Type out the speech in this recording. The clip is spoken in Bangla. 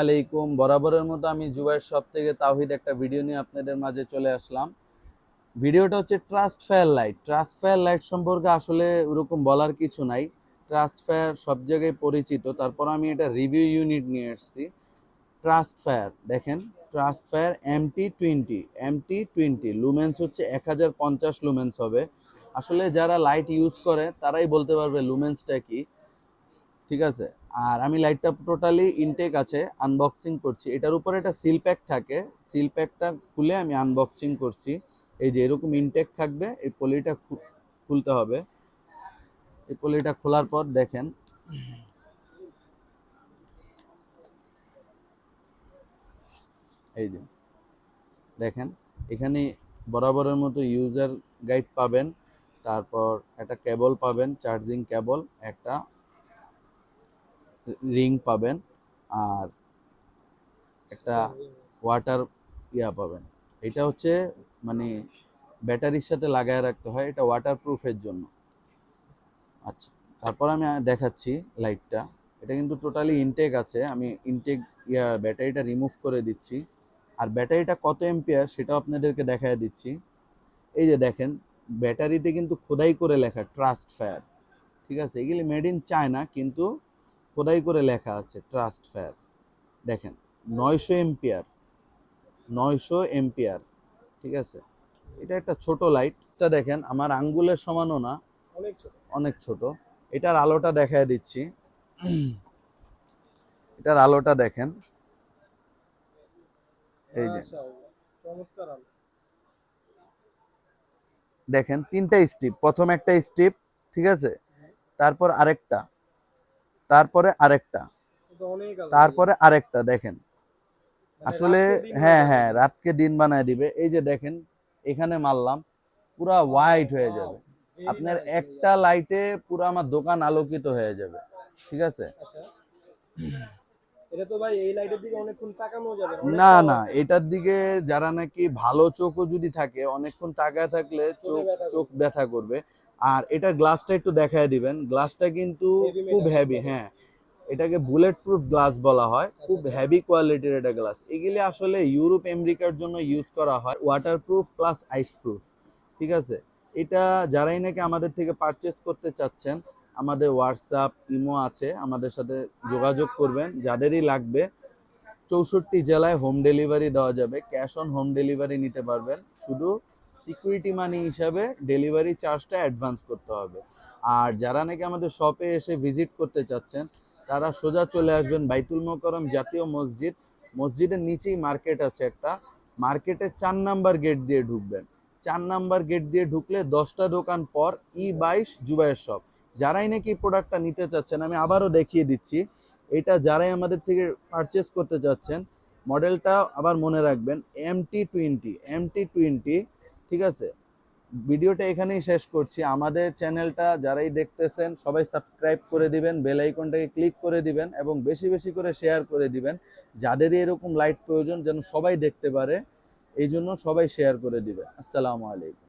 আলাইকুম। বরাবরের মতো আমি জুবাইর সব থেকে তাওহিদ একটা ভিডিও নিয়ে আপনাদের মাঝে চলে আসলাম। ভিডিওটা হচ্ছে trust fire light. Trust fire light সম্পর্কে আসলে ওরকম বলার কিছু নাই। ট্রাস্ট ফায়ার সব জায়গায় পরিচিত। তারপর আমি এটা রিভিউ ইউনিট নিয়ে এসেছি। ট্রাস্ট ফায়ার, দেখেন। TrustFire MT twenty MT twenty lumens হচ্ছে এক হাজার পঞ্চাশ লুমেন্স হবে। আসলে যারা লাইট ইউজ করে, তারাই বলতে পারবে লুমেন্সটা কি। ঠিক আছে? আর আমি লাইটটা টোটালি ইনটেক আছে আনবক্সিং করছি। এটার উপরে একটা সিল প্যাক থাকে। সিল প্যাকটা খুলে আমি আনবক্সিং করছি। এই যে এরকম ইনটেক থাকবে, এই পলিটা খুলতে হবে। এই পলিটা খোলার পর দেখেন। এই যে, দেখেন, এখানে বরাবরের মতো ইউজার গাইড পাবেন। তারপর একটা কেবল পাবেন চার্জিং কেবল একটা রিং পাবেন আর একটা ওয়াটার ইয়া পাবেন। এটা হচ্ছে মানে ব্যাটারির সাথে লাগায় রাখতে হয়, এটা ওয়াটার প্রুফের জন্য। আচ্ছা তারপর আমি দেখাচ্ছি লাইটটা এটা কিন্তু টোটালি ইনটেক আছে। আমি ইনটেক ইয়া ব্যাটারিটা রিমুভ করে দিচ্ছি। আর ব্যাটারিটা কত এম্পিয়ার সেটাও আপনাদেরকে দেখায় দিচ্ছি। এই যে দেখেন, ব্যাটারিতে কিন্তু খোদাই করে লেখা ট্রাস্ট ফায়ার ঠিক আছে, এগুলি মেড ইন চায়না কিন্তু খোদাই করে লেখা আছে ট্রাস্ট ফায়ার দেখেন নয়শো এম্পিয়ার নয়শো এম্পিয়ার ঠিক আছে? এটা একটা ছোট লাইটটা দেখেন আমার আঙ্গুলের সমানও না অনেক ছোট। এটার আলোটা দেখায় দিচ্ছি। এটার আলোটা দেখেন। এই যে। আলো। দেখেন তিনটা স্টিপ প্রথম একটা স্টিপ ঠিক আছে? তারপর আরেকটা। তারপরে আরেকটা। তারপরে আরেকটা দেখেন। মানে আসলে হ্যাঁ হ্যাঁ রাতকে দিন বানায় দিবে। এই যে দেখেন এখানে মারলাম পুরা হোয়াইট হয়ে যাবে। আপনার একটা লাইটে পুরো আমার দোকান আলোকিত হয়ে যাবে। ঠিক আছে? আচ্ছা। এটা তো ভাই এই লাইটের দিকে অনেকক্ষণ তাকানো যাবে। না না এটার দিকে যারা নাকি ভালো চোখও যদি থাকে অনেকক্ষণ তাকায় থাকলে চোখ চোখ ব্যথা করবে। আর এটা গ্লাসটা একটু দেখায় দিবেন। গ্লাসটা কিন্তু খুব হেভি হ্যাঁ। এটাকে বুলেট প্রুফ গ্লাস বলা হয়। খুব আচ্ছা। হেভি কোয়ালিটির এটা গ্লাস এগুলি আসলে ইউরোপ আমেরিকার জন্য ইউজ করা হয়। Waterproof plus ice proof ঠিক আছে? এটা যারাই নাকি আমাদের থেকে পারচেস করতে চাচ্ছেন আমাদের হোয়াটসঅ্যাপ ইমো আছে আমাদের সাথে যোগাযোগ করবেন। যাদেরই লাগবে চৌষট্টি জেলায় হোম ডেলিভারি দেওয়া যাবে। ক্যাশ অন হোম ডেলিভারি নিতে পারবেন। শুধু সিকিউরিটি মানি হিসাবে ডেলিভারি চার্জটা অ্যাডভান্স করতে হবে। আর যারা নাকি আমাদের শপে এসে ভিজিট করতে চাচ্ছেন, তারা সোজা চলে আসবেন বাইতুল মোকরম জাতীয় মসজিদ। মসজিদের নিচেই মার্কেট আছে একটা। মার্কেটের চার নাম্বার গেট দিয়ে ঢুকবেন। চার নাম্বার গেট দিয়ে ঢুকলে দশটা দোকান পর ই বাইশ জুবাইয়ের শপ। যারাই নাকি প্রোডাক্টটা নিতে চাচ্ছেন, আমি আবারও দেখিয়ে দিচ্ছি। এটা যারাই আমাদের থেকে পারচেস করতে চাচ্ছেন মডেলটা আবার মনে রাখবেন M T twenty M T twenty ঠিক আছে? ভিডিওটা এখানেই শেষ করছি। আমাদের চ্যানেলটা যারাই দেখতেছেন, সবাই সাবস্ক্রাইব করে দিবেন, বেল আইকনটাকে ক্লিক করে দিবেন এবং বেশি বেশি করে শেয়ার করে দিবেন। যাদেরই এরকম লাইট প্রয়োজন যেন সবাই দেখতে পারে, এই জন্য সবাই শেয়ার করে দিবেন। আসসালামু আলাইকুম।